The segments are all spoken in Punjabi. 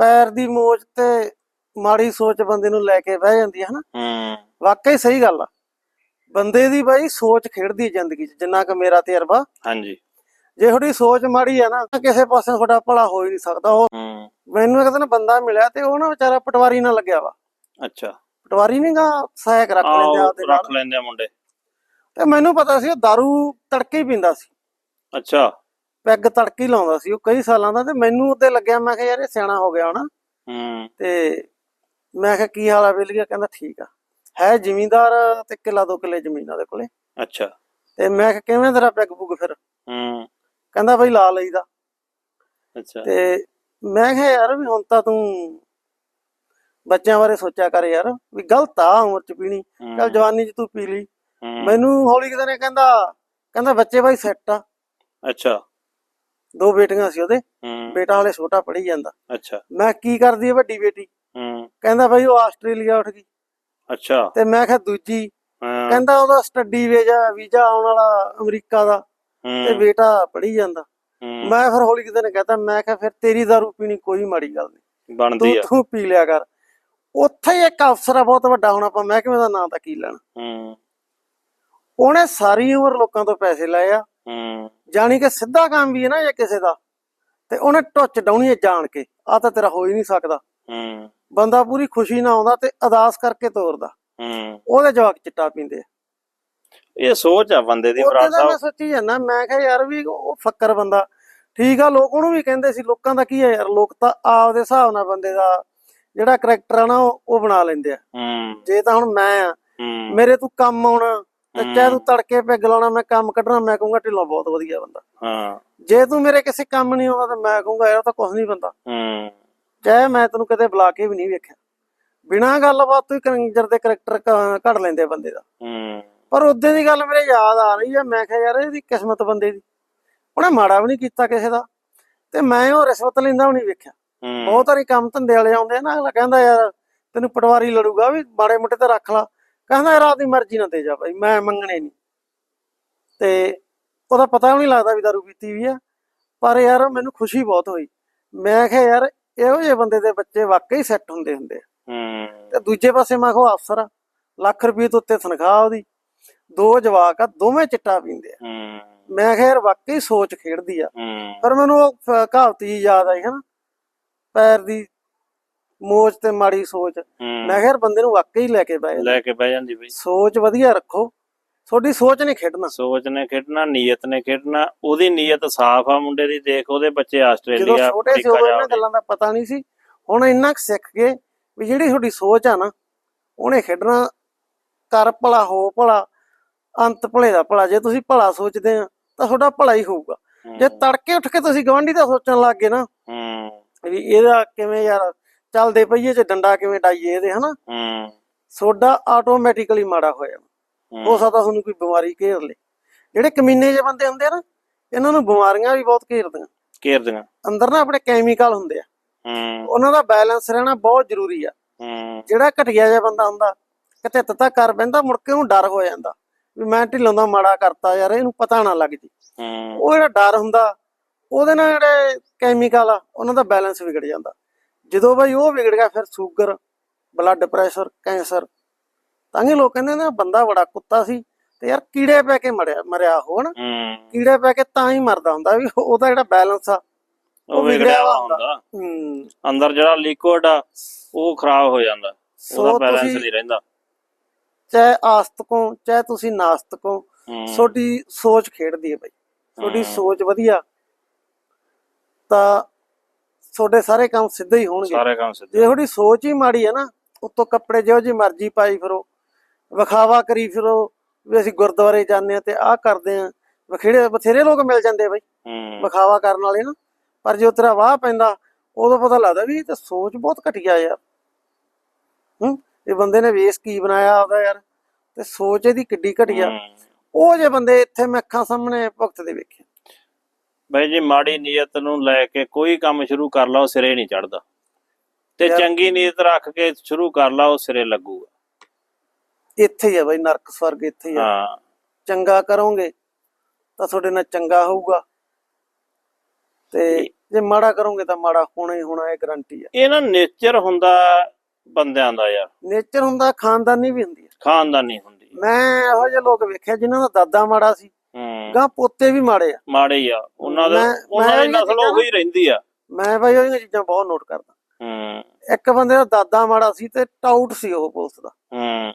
ਪੈਰ ਦੀ ਮੋਚ ਤੇ ਮਾੜੀ ਸੋਚ ਬੰਦੇ ਨੂੰ ਲੈ ਕੇ ਬਹਿ ਜਾਂਦੀ ਹੈ ਹਨਾ। ਹੂੰ। ਵਾਕਈ ਸਹੀ ਗੱਲ ਆ। ਬੰਦੇ ਦੀ ਬਾਈ ਸੋਚ ਖੇਡਦੀ ਜ਼ਿੰਦਗੀ 'ਚ ਜਿੰਨਾ ਕਿ ਮੇਰਾ ਤਜਰਬਾ। ਹਾਂਜੀ। ਜੇ ਤੁਹਾਡੀ ਸੋਚ ਮਾੜੀ ਹੈ ਨਾ ਤਾਂ ਕਿਸੇ ਪਾਸੇ ਤੁਹਾਡਾ ਭਲਾ ਹੋ ਹੀ ਨਹੀਂ ਸਕਦਾ। ਉਹ ਮੈਨੂੰ ਇੱਕ ਦਿਨ ਬੰਦਾ ਮਿਲਿਆ ਤੇ ਉਹ ਨਾ ਵਿਚਾਰਾ ਪਟਵਾਰੀ ਨਾਲ ਲੱਗਿਆ ਵਾ। ਅੱਛਾ। ਪਟਵਾਰੀ ਨਹੀਂ ਗਾ ਸਹਾਇਕ ਰੱਖ ਲੈਂਦੇ ਆਪਦੇ ਨਾਲ ਰੱਖ ਲੈਂਦੇ ਆ ਮੁੰਡੇ। ਤੇ ਮੈਨੂੰ ਪਤਾ ਸੀ ਉਹ दारू ਤੜਕੇ ਹੀ ਪੀਂਦਾ ਸੀ। ਅੱਛਾ। ਪੈਗ ਤੜਕੇ ਲਾਉਂਦਾ ਸੀ ਉਹ ਕਈ ਸਾਲਾਂ ਦਾ ਤੇ ਮੈਨੂੰ ਉੱਤੇ ਲੱਗਿਆ ਮੈਂ ਕਿਹਾ ਯਾਰ ਇਹ ਸਿਆਣਾ ਹੋ ਗਿਆ ਹਨਾ। ਹੂੰ। ਤੇ ਮੈਂ ਕਿਹਾ ਕੀ ਹਾਲ ਆ ਵੇਲੀਆ ਕਹਿੰਦਾ ਠੀਕ ਆ। ਹੈ ਜ਼ਿਮੀਂਦਾਰ ਤੇ ਕਿੱਲਾ ਦੋ ਕਿੱਲੇ ਜ਼ਮੀਨ ਉਹਦੇ ਕੋਲੇ। ਅੱਛਾ। ਤੇ ਮੈਂ ਕਿਹਾ ਕਿਵੇਂ ਤੇਰਾ ਪੈਗ ਪੁੱਗ ਫਿਰ? ਹੂੰ। ਕਹਿੰਦਾ ਬਈ ਲਾ ਲਈਦਾ। ਅੱਛਾ। ਤੇ ਮੈਂ ਕਿਹਾ ਯਾਰ ਵੀ ਹੁਣ ਤਾਂ ਤੂੰ ਬੱਚਿਆਂ ਬਾਰੇ ਸੋਚਿਆ ਕਰ ਯਾਰ ਵੀ ਗਲਤ ਆ ਉਮਰ ਚ ਪੀਣੀ। ਚੱਲ ਜਵਾਨੀ ਚ ਤੂੰ ਪੀ ਲਈ। ਮੈਨੂੰ ਹੌਲੀ ਕਿਤੇ ਨੇ ਕਹਿੰਦਾ ਕਹਿੰਦਾ ਬੱਚੇ ਬਾਈ ਸੈੱਟ ਆ। ਅੱਛਾ। ਦੋ ਬੇਟੀਆਂ ਸੀ ਉਹਦੇ। ਹੂੰ। ਬੇਟਾ ਹਲੇ ਛੋਟਾ ਪੜ੍ਹੀ ਜਾਂਦਾ। ਅੱਛਾ। ਮੈਂ ਕੀ ਕਰਦੀ ਹੈ ਵੱਡੀ ਬੇਟੀ? ਹੂੰ। ਕਹਿੰਦਾ ਬਾਈ ਉਹ ਆਸਟ੍ਰੇਲੀਆ ਉੱਠ ਗਈ। ਅੱਛਾ। ਤੇ ਮੈਂ ਕਿਹਾ ਦੂਜੀ ਹਾਂ, ਕਹਿੰਦਾ ਉਹਦਾ ਸਟੱਡੀ ਵੀਜ਼ਾ ਵੀਜ਼ਾ ਆਉਣ ਵਾਲਾ ਅਮਰੀਕਾ ਦਾ। ਤੇ ਬੇਟਾ ਪੜ੍ਹੀ ਜਾਂਦਾ। ਹੂੰ, ਮੈਂ ਫਿਰ ਹੌਲੀ ਕਿਤੇ ਨੇ ਕਹਤਾ ਮੈਂ ਕਿਹਾ ਫਿਰ ਤੇਰੀ ਦਾਰੂ ਪੀਣੀ ਕੋਈ ਮਾੜੀ ਗੱਲ ਨਹੀਂ। ਬਣਦੀ ਤੂੰ ਆ। ਤੂੰ ਪੀ ਲਿਆ ਕਰ। ਉੱਥੇ ਹੀ ਇੱਕ ਅਫਸਰ ਆ ਬਹੁਤ ਵੱਡਾ ਹੁਣ ਆਪਾਂ ਮਹਿਕਮੇ ਦਾ ਨਾਂ ਤਾਂ ਕੀ ਲੈਣਾ। ਹੂੰ। ਉਹਨੇ ਸਾਰੀ ਉਮਰ ਲੋਕਾਂ ਤੋਂ ਪੈਸੇ ਲਏ ਆ। ਹੂੰ। ਜਾਣੀ ਕਿ ਸਿੱਧਾ ਕੰਮ ਵੀ ਹੈ ਨਾ ਜੇ ਕਿਸੇ ਦਾ। ਤੇ ਉਹਨੇ ਟੁੱਚ ਡਾਉਣੀ ਹੈ ਜਾਣ ਕੇ। ਆ ਤਾਂ ਤੇਰਾ ਹੋ ਹੀ ਨਹੀਂ ਸਕਦਾ। ਹੂੰ। ਬੰਦਾ ਪੂਰੀ ਖੁਸ਼ੀ ਨਾਲ ਆਉਂਦਾ ਤੇ ਅਦਾਸ ਕਰਕੇ ਤੋਰਦਾ। ਹੂੰ। ਉਹਦੇ ਜਵਾਕ ਚਿੱਟਾ ਪੀਂਦੇ ਇਹ ਸੋਚ ਆ ਬੰਦੇ ਦੀ ਉਹਦੇ ਦਾ ਮੈਂ ਸਾਹਿਬ। ਸੋਚੀ ਜਾਂਦਾ ਮੈਂ ਕਿਹਾ ਯਾਰ ਵੀ ਉਹ ਫੱਕਰ ਬੰਦਾ। ਠੀਕ ਆ ਲੋਕ ਉਹਨੂੰ ਵੀ ਕਹਿੰਦੇ ਸੀ ਲੋਕਾਂ ਦਾ ਕੀ ਹੈ ਯਾਰ ਲੋਕ ਤਾਂ ਆਪਦੇ ਹਿਸਾਬ ਨਾਲ ਬੰਦੇ ਦਾ ਜਿਹੜਾ ਕਰੈਕਟਰ ਆ ਨਾ ਉਹ ਉਹ ਬਣਾ ਲੈਂਦੇ ਆ। ਹੂੰ। ਜੇ ਤਾਂ ਹੁਣ ਮੈਂ ਆ ਹੂੰ। ਮੇਰੇ ਤੂੰ ਕੰਮ ਆਉਣਾ ਤੇ ਹਮ। ਤੂੰ ਤੜਕੇ ਪੈਗ ਲਾਉਣਾ ਮੈਂ ਕੰਮ ਕੱਢਣਾ ਮੈਂ ਕਹੂੰਗਾ ਢਿੱਲੋਂ ਬਹੁਤ ਵਧੀਆ ਬੰਦਾ। ਹਾਂ। ਜੇ ਤੂੰ ਮੇਰੇ ਕਿਸੇ ਕੰਮ ਨਹੀਂ ਆਉਂਦਾ ਤਾਂ ਮੈਂ ਕਹੂੰਗਾ ਯਾਰ ਤਾਂ ਕੁਝ ਨਹੀਂ ਬੰਦਾ। ਹੂੰ। ਚਾਹੇ ਮੈਂ ਤੈਨੂੰ ਕਦੇ ਬੁਲਾ ਕੇ ਵੀ ਨਹੀਂ ਵੇਖਿਆ। ਬਿਨਾਂ ਗੱਲਬਾਤ ਤੋਂ ਹੀ ਕੰਜਰ ਦੇ ਕਰੈਕਟਰ ਘੜ ਲੈਂਦੇ ਬੰਦੇ ਦਾ। ਹੂੰ। ਪਰ ਉਦੋਂ ਦੀ ਗੱਲ ਮੇਰੇ ਯਾਦ ਆ ਰਹੀ ਆ ਮੈਂ ਕਿਹਾ ਯਾਰ ਇਹਦੀ ਕਿਸਮਤ ਬੰਦੇ ਦੀ। ਉਹਨੇ ਮਾੜਾ ਵੀ ਨਹੀਂ ਕੀਤਾ ਕਿਸੇ ਦਾ। ਤੇ ਮੈਂ ਉਹ ਰਿਸ਼ਵਤ ਲੈਂਦਾ ਵੀ ਨਹੀਂ ਵੇਖਿਆ। ਹੂੰ। ਬਹੁਤ ਵਾਰੀ ਕੰਮ ਧੰਦੇ ਵਾਲੇ ਆਉਂਦੇ ਆ ਨਾ ਅਗਲਾ ਕਹਿੰਦਾ ਯਾਰ ਤੈਨੂੰ ਪਟਵਾਰੀ ਲੜੂਗਾ ਵੀ ਮਾੜੇ ਮੋਟੇ ਤੇ ਰੱਖ ਲਾ। ਕਹਿੰਦਾ ਯਾਰ ਆਪਦੀ ਮਰਜ਼ੀ ਨਾਲ ਦੇ ਜਾ ਭਾਈ ਮੈਂ ਮੰਗਣੇ ਨਹੀਂ। ਤੇ ਉਹਦਾ ਪਤਾ ਨਹੀਂ ਲੱਗਦਾ ਵੀ ਦਾਰੂ ਪੀਤੀ ਵੀ ਆ ਪਰ ਯਾਰ ਮੈਨੂੰ ਖੁਸ਼ੀ ਬਹੁਤ ਹੋਈ। ਮੈਂ ਕਿਹਾ ਯਾਰ ਇਹੋ ਜਿਹੇ ਬੰਦੇ ਦੇ ਬੱਚੇ ਵਾਕਈ ਸੈੱਟ ਹੁੰਦੇ ਹੁੰਦੇ ਹੂੰ। ਤੇ ਦੂਜੇ ਪਾਸੇ ਮੈਂ ਕਿਹਾ ਅਫਸਰ ਆ ਲੱਖ ਰੁਪਏ ਤੋਂ ਉੱਤੇ ਤਨਖਾਹ ਉਹਦੀ ਦੋ ਜਵਾਕ ਆ ਦੋਵੇਂ ਚਿੱਟਾ ਪੀਂਦੇ ਆ। ਹੂੰ। ਮੈਂ ਕਿਹਾ ਯਾਰ ਵਾਕਈ ਸੋਚ ਖੇਡਦੀ ਆ। ਪਰ ਮੈਨੂੰ ਉਹ ਕਹਾਵਤ ਯਾਦ ਆਈ ਹਨਾ ਪੈਰ ਦੀ ਮੋਚ ਤੇ ਮਾੜੀ ਸੋਚ। ਮੈਂ ਕਿਹਾ ਬੰਦੇ ਨੂੰ ਵਾਕਈ ਲੈ ਕੇ ਬਹਿ ਲੈ ਕੇ ਬਹਿ ਜਾਂਦੀ ਬਈ। ਸੋਚ ਵਧੀਆ ਰੱਖੋ। ਤੁਹਾਡੀ ਸੋਚ ਨਹੀਂ ਖੇਡਣਾ। ਸੋਚ ਨੇ ਖੇਡਣਾ ਨੀਅਤ ਨੇ ਖੇਡਣਾ। ਉਹਦੀ ਨੀਅਤ ਸਾਫ਼ ਆ ਮੁੰਡੇ ਦੀ ਦੇਖ ਉਹਦੇ ਬੱਚੇ ਜਦੋਂ ਆਸਟ੍ਰੇਲੀਆ ਛੋਟੇ ਸੀ ਉਦੋਂ ਇਹਨਾਂ ਜਾਂਦੇ ਗੱਲਾਂ ਦਾ ਪਤਾ ਨਹੀਂ ਸੀ। ਹੁਣ ਇੰਨਾ ਕੁ ਸਿੱਖ ਗਏ ਵੀ ਜਿਹੜੀ ਤੁਹਾਡੀ ਸੋਚ ਆ ਨਾ ਉਹਨੇ ਖੇਡਣਾ। ਕਰ ਭਲਾ ਹੋ ਭਲਾ ਅੰਤ ਭਲੇ ਦਾ ਭਲਾ। ਜੇ ਤੁਸੀਂ ਭਲਾ ਸੋਚਦੇ ਆ ਤਾਂ ਤੁਹਾਡਾ ਭਲਾ ਹੀ ਹੋਊਗਾ। ਜੇ ਤੜਕੇ ਉੱਠ ਕੇ ਤੁਸੀਂ ਗਵਾਂਢੀ ਦਾ ਸੋਚਣ ਲੱਗ ਗਏ ਨਾ ਹੂੰ। ਵੀ ਇਹਦਾ ਕਿਵੇਂ ਯਾਰ ਚੱਲਦੇ ਪਈਏ ਚ ਡੰਡਾ ਕਿਵੇਂ ਡਾਈਏ ਇਹਦੇ ਹਨਾ? ਹੂੰ। ਤੁਹਾਡਾ ਆਟੋਮੈਟਿਕਲੀ ਮਾੜਾ ਹੋ। ਜਾਣਾ ਹੋ ਸਕਦਾ ਤੁਹਾਨੂੰ ਕੋਈ ਬਿਮਾਰੀ ਘੇਰ ਲੇ। ਜਿਹੜੇ ਕਮੀਨੇ ਜਿਹੇ ਬੰਦੇ ਹੁੰਦੇ ਆ ਨਾ ਇਹਨਾਂ ਨੂੰ ਬਿਮਾਰੀਆਂ ਵੀ ਬਹੁਤ ਘੇਰਦੀਆਂ। ਘੇਰ ਦੀਆਂ ਅੰਦਰ ਨਾ ਆਪਣੇ ਕੈਮੀਕਲ ਹੁੰਦੇ ਆ। ਹੂੰ। ਉਹਨਾਂ ਦਾ ਬੈਲੈਂਸ ਰਹਿਣਾ ਬਹੁਤ ਜ਼ਰੂਰੀ ਆ। ਹੂੰ। ਜਿਹੜਾ ਘਟਿਆ ਜਿਹਾ ਬੰਦਾ ਹੁੰਦਾ ਕਿਤੇ ਤਤਾ ਕਰ ਬੈਂਦਾ ਮੁੜ ਕੇ ਉਹਨੂੰ ਡਰ ਹੋ ਜਾਂਦਾ। ਵੀ ਮੈਂ ਢਿੱਲੋਂ ਦਾ ਮਾੜਾ ਕਰਤਾ ਯਾਰ ਇਹਨੂੰ ਪਤਾ ਨਾ ਲੱਗ ਜੀ। ਹੂੰ। ਉਹ ਜਿਹੜਾ ਡਰ ਹੁੰਦਾ ਉਹਦੇ ਨਾਲ ਜਿਹੜੇ ਕੈਮੀਕਲ ਆ ਉਹਨਾਂ ਦਾ ਬੈਲੈਂਸ ਵਿਗੜ ਜਾਂਦਾ। ਜਦੋਂ ਬਈ ਉਹ ਵਿਗੜ ਗਿਆ ਫਿਰ ਸ਼ੂਗਰ ਬਲੱਡ ਪ੍ਰੈਸ਼ਰ ਕੈਂਸਰ ਤਾਂ ਹੀ ਲੋਕ ਕਹਿੰਦੇ ਨੇ ਬੰਦਾ ਬੜਾ ਕੁੱਤਾ ਸੀ ਤੇ ਯਾਰ ਕੀੜੇ ਪੈ ਕੇ ਮਰਿਆ ਮਰਿਆ ਹੋਣ ਹੂੰ। ਕੀੜੇ ਪੈ ਕੇ ਤਾਂ ਹੀ ਮਰਦਾ ਹੁੰਦਾ ਵੀ ਉਹਦਾ ਜਿਹੜਾ ਬੈਲੈਂਸ ਆ ਉਹ ਵਿਗੜਿਆ ਹੁੰਦਾ। ਹੂੰ। ਅੰਦਰ ਜਿਹੜਾ ਲਿਕੁਇਡ ਆ ਉਹ ਖਰਾਬ ਹੋ ਜਾਂਦਾ। ਉਹਦਾ ਬੈਲੈਂਸ ਨਹੀਂ ਰਹਿੰਦਾ। ਚਾਹੇ ਆਸਤਕ ਚਾਹੇ ਤੁਸੀਂ ਨਾਸਤਕ ਤੁਹਾਡੀ ਸੋਚ ਖੇਡਦੀ ਹੈ ਬਈ। ਤੁਹਾਡੀ। ਸੋਚ ਵਧੀਆ। ਤਾਂ ਤੁਹਾਡੇ ਸਾਰੇ ਕੰਮ ਸਿੱਧੇ ਹੀ ਹੋਣਗੇ। ਸਾਰੇ ਕੰਮ ਸਿੱਧੇ ਜੇ ਤੁਹਾਡੀ ਸੋਚ ਹੀ ਮਾੜੀ ਹੈ ਨਾ ਉੱਤੋਂ ਕੱਪੜੇ ਜਿਹੋ ਜੀ ਮਰਜ਼ੀ ਪਾਈ ਫਿਰੋ। ਵਿਖਾਵਾ ਕਰੀ ਫਿਰੋ ਵੀ ਅਸੀਂ ਗੁਰਦੁਆਰੇ ਜਾਂਦੇ ਆ ਤੇ ਆਹ ਕਰਦੇ ਆ ਵਖੇੜੇ ਬਥੇਰੇ ਲੋਕ ਮਿਲ ਜਾਂਦੇ ਬਈ। ਹੂੰ। ਵਿਖਾਵਾ ਕਰਨ ਵਾਲੇ ਨਾ। ਪਰ ਜੋ ਤੇਰਾ ਵਾਹ ਪੈਂਦਾ ਉਦੋਂ ਪਤਾ ਲੱਗਦਾ ਵੀ ਇਹ ਤਾਂ ਸੋਚ ਬਹੁਤ ਘਟੀਆ ਯਾਰ। ਹੂੰ ਇਹ ਬੰਦੇ ਨੇ ਵੇਸ ਕੀ ਬਣਾਇਆ ਆਪਦਾ ਯਾਰ। ਤੇ ਸੋਚ ਇਹਦੀ ਕਿੱਡੀ ਘਟੀਆ। ਉਹ ਜੇ ਬੰਦੇ ਇੱਥੇ ਮੈਂ ਅੱਖਾਂ ਸਾਹਮਣੇ ਭੁਗਤ ਦੇ ਵੇਖੇ। ਬਈ ਜੀ ਮਾੜੀ ਨੀਅਤ ਨੂੰ ਲੈ ਕੇ ਕੋਈ ਕੰਮ ਸ਼ੁਰੂ ਕਰ ਲਾ ਉਹ ਸਿਰੇ ਨਹੀਂ ਚੜਦਾ ਤੇ ਚੰਗੀ ਨੀਅਤ ਰੱਖ ਕੇ ਸ਼ੁਰੂ ਕਰ ਲਾ ਉਹ ਸਿਰੇ ਲੱਗੂਗਾ। ਇੱਥੇ ਹੀ ਆ ਬਈ ਨਰਕ ਸਵਰਗ ਇੱਥੇ ਹੀ ਆ। ਹਾਂ। ਚੰਗਾ ਕਰੋਗੇ ਤਾਂ ਤੁਹਾਡੇ ਨਾਲ ਚੰਗਾ ਹੋਊਗਾ। ਤੇ ਜੇ ਮਾੜਾ ਕਰੋਗੇ ਤਾਂ ਮਾੜਾ ਹੋਣਾ ਹੀ ਹੋਣਾ ਇਹ ਗਰੰਟੀ ਆ। ਇਹ ਨਾ ਨੇਚਰ ਹੁੰਦਾ ਬੰਦਿਆਂ ਦਾ ਯਾਰ। ਨੇਚਰ ਹੁੰਦਾ ਖਾਨਦਾਨੀ ਵੀ ਹੁੰਦੀ ਆ। ਖਾਨਦਾਨੀ ਹੁੰਦੀ ਮੈਂ ਇਹੋ ਜਿਹੇ ਲੋਕ ਵੇਖਿਆ ਜਿਨ੍ਹਾਂ ਦਾ ਦਾਦਾ ਮਾੜਾ ਸੀ। ਹੂੰ ਗਾਂ ਪੋਤੇ ਵੀ ਮਾੜੇ ਆ। ਮਾੜੇ ਹੀ ਆ। ਉਹਨਾਂ ਦਾ ਮੈਂ- ਉਹਨਾਂ ਮੈਂ ਦੀ ਨਸਲ ਚੀਜ਼ਾਂ ਉਹੀ ਰਹਿੰਦੀ ਆ। ਮੈਂ ਬਾਈ ਉਹਦੀਆਂ ਚੀਜ਼ਾਂ ਬਹੁਤ ਨੋਟ ਕਰਦਾ। ਹੂੰ। ਇੱਕ ਬੰਦੇ ਦਾ ਦਾਦਾ ਮਾੜਾ ਸੀ ਤੇ ਟਾਊਟ ਸੀ ਉਹ ਪੁਲਿਸ ਦਾ। ਹੂੰ।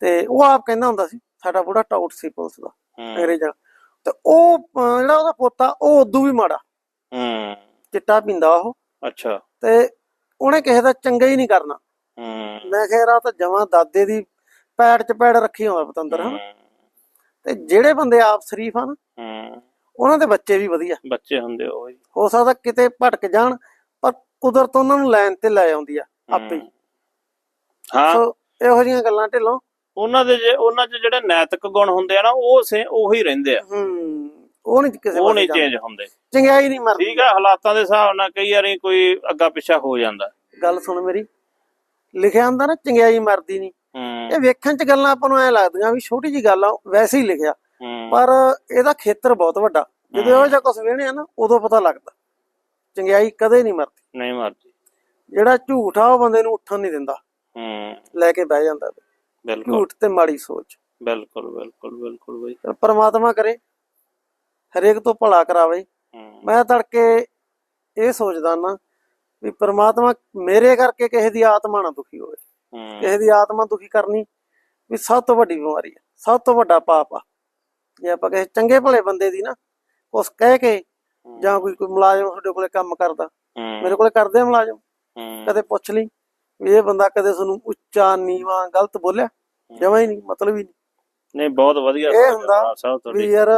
ਤੇ ਉਹ ਆਪ ਕਹਿੰਦਾ ਹੁੰਦਾ ਸੀ ਸਾਡਾ ਬੁੜਾ ਟਾਊਟ ਸੀ ਪੁਲਿਸ ਦਾ ਹੂੰ। ਅੰਗਰੇਜ਼ਾਂ ਤੇ ਉਹ ਅਹ, ਜਿਹੜਾ ਉਹਦਾ ਪੋਤਾ ਉਹ ਉਦੋਂ ਵੀ ਮਾੜਾ। ਹੂੰ। ਚਿੱਟਾ ਪੀਂਦਾ ਉਹ। ਅੱਛਾ। ਤੇ ਉਹਨੇ ਕਿਸੇ ਦਾ ਚੰਗਾ ਹੀ ਨਹੀਂ ਕਰਨਾ। ਹੂੰ। ਮੈਂ ਖੈਰ ਆ ਤਾਂ ਜਮਾਂ ਦਾਦੇ ਦੀ ਪੈੜ ਚ ਪੈੜ ਰੱਖੀ ਹੁੰਦਾ ਪਤੰਦਰ ਹਨ? ਤੇ ਜਿਹੜੇ ਬੰਦੇ ਆਪ ਸ਼ਰੀਫ ਹਨ ਹੂੰ। ਉਹਨਾਂ ਦੇ ਬੱਚੇ ਵੀ ਵਧੀਆ। ਬੱਚੇ ਹੁੰਦੇ ਉਹ ਹੀ ਹੋ ਸਕਦਾ ਕਿਤੇ ਭਟਕ ਜਾਣ ਪਰ ਕੁਦਰਤ ਉਹਨਾਂ ਨੂੰ ਲਾਈਨ ਤੇ ਲੈ ਆਉਂਦੀ ਆ ਆਪੇ ਹੀ। ਸੋ ਇਹੋ ਜਿਹੀਆਂ ਗੱਲਾਂ ਢਿੱਲੋਂ। ਉਹਨਾਂ ਦੇ ਜੇ ਉਹਨਾਂ 'ਚ ਜਿਹੜੇ ਨੈਤਿਕ ਗੁਣ ਹੁੰਦੇ ਆ ਨਾ ਉਹ ਸੇ ਉਹੀ ਰਹਿੰਦੇ ਆ। ਹੂੰ ਉਹ ਨਹੀਂ ਕਿਸੇ ਉਹ ਨਹੀਂ। ਚੇਂਜ ਹੁੰਦੇ। ਚੰਗਿਆਈ ਨਹੀਂ ਮਰਦੀ। ਠੀਕ ਆ ਹਾਲਾਤਾਂ ਦੇ ਹਿਸਾਬ ਨਾਲ ਕਈ ਵਾਰੀ ਕੋਈ ਅੱਗਾ ਪਿੱਛਾ ਹੋ ਜਾਂਦਾ। ਗੱਲ ਸੁਣ ਮੇਰੀ। ਲਿਖਿਆ ਹੁੰਦਾ ਨਾ ਚੰਗਿਆਈ ਮਰਦੀ ਨਹੀਂ। ਇਹ ਵੇਖਣ ਚ ਗੱਲਾਂ ਆਪਾਂ ਨੂੰ ਐ ਲੱਗਦੀਆਂ ਵੀ ਛੋਟੀ ਜੀ ਗੱਲ ਆ ਵੈਸੇ ਹੀ ਲਿਖਿਆ। ਪਰ ਇਹਦਾ ਖੇਤਰ ਬਹੁਤ ਵੱਡਾ। ਜਦੋਂ ਉਹ ਜਿਹਾ ਕੁਝ ਵੇਹਣੇ ਆ ਨਾ ਉਦੋਂ ਪਤਾ ਲੱਗਦਾ। ਚੰਗਿਆਈ ਕਦੇ ਨਹੀਂ ਮਰਦੀ। ਨਹੀਂ ਮਰਦੀ। ਜਿਹੜਾ ਝੂਠ ਆ ਉਹ ਬੰਦੇ ਨੂੰ ਉੱਠਣ ਨਹੀਂ ਦਿੰਦਾ। ਹੂੰ। ਲੈ ਕੇ ਬਹਿ ਜਾਂਦਾ ਬਿਲਕੁਲ। ਝੂਠ ਤੇ ਮਾੜੀ ਸੋਚ। ਬਿਲਕੁਲ ਬਿਲਕੁਲ ਬਿਲਕੁਲ ਬਈ। ਪ੍ਰਮਾਤਮਾ ਕਰੇ। ਹਰੇਕ ਤੋਂ ਭਲਾ ਕਰਾਵੇ। ਮੈਂ ਤੜਕੇ ਇਹ ਸੋਚਦਾ ਨਾ ਵੀ ਪ੍ਰਮਾਤਮਾ ਮੇਰੇ ਕਰਕੇ ਕਿਸੇ ਦੀ ਆਤਮਾ ਨਾ ਦੁਖੀ ਹੋਵੇ। ਕਿਸੇ ਦੀ ਆਤਮਾ ਦੁਖੀ ਕਰਨੀ ਵੀ ਸਭ ਤੋਂ ਵੱਡੀ ਬਿਮਾਰੀ ਹੈ ਸਭ ਤੋਂ ਵੱਡਾ ਪਾਪ ਆ। ਜੇ ਆਪਾਂ ਕਿਸੇ ਚੰਗੇ ਭਲੇ ਬੰਦੇ ਦੀ ਨਾ ਕੁਛ ਕਹਿ ਕੇ ਜਾਂ ਕੋਈ ਕੋਈ ਮੁਲਾਜ਼ਮ ਤੁਹਾਡੇ ਕੋਲੇ ਕੰਮ ਕਰਦਾ ਮੇਰੇ ਕੋਲੇ ਕਰਦੇ ਆ ਮੁਲਾਜ਼ਮ ਕਦੇ ਪੁੱਛ ਲਈ ਵੀ ਇਹ ਬੰਦਾ ਕਦੇ ਤੁਹਾਨੂੰ ਉੱਚਾ ਨੀਵਾਂ ਗਲਤ ਬੋਲਿਆ? ਜਮਾ ਹੀ ਨਹੀਂ ਮਤਲਬ ਹੀ ਨਹੀਂ। ਨਹੀਂ ਬਹੁਤ ਵਧੀਆ ਇਹ ਹੁੰਦਾ ਵੀ ਯਾਰ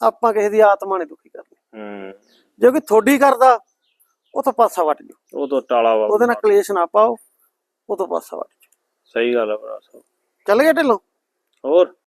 ਆਪਾਂ ਕਿਸੇ ਦੀ ਆਤਮਾ ਨਹੀਂ ਦੁਖੀ ਕਰਨੀ। ਹੂੰ। ਜੇ ਕੋਈ ਥੋੜੀ ਕਰਦਾ ਉਹ ਤਾਂ ਪਾਸਾ ਵੱਟ ਉਹ ਤੋਂ ਟਾਲਾ ਵਾ ਉਹਦੇ ਨਾਲ ਕਲੇਸ਼ ਨਾ ਪਾਓ। ਉਹ ਤੋਂ ਪਾਸਾ ਵੱਟ ਸਹੀ ਗੱਲ ਆ ਭਰਾ ਸਾਹਿਬ। ਚੱਲ ਗਿਆ ਢਿੱਲੋਂ? ਹੋਰ?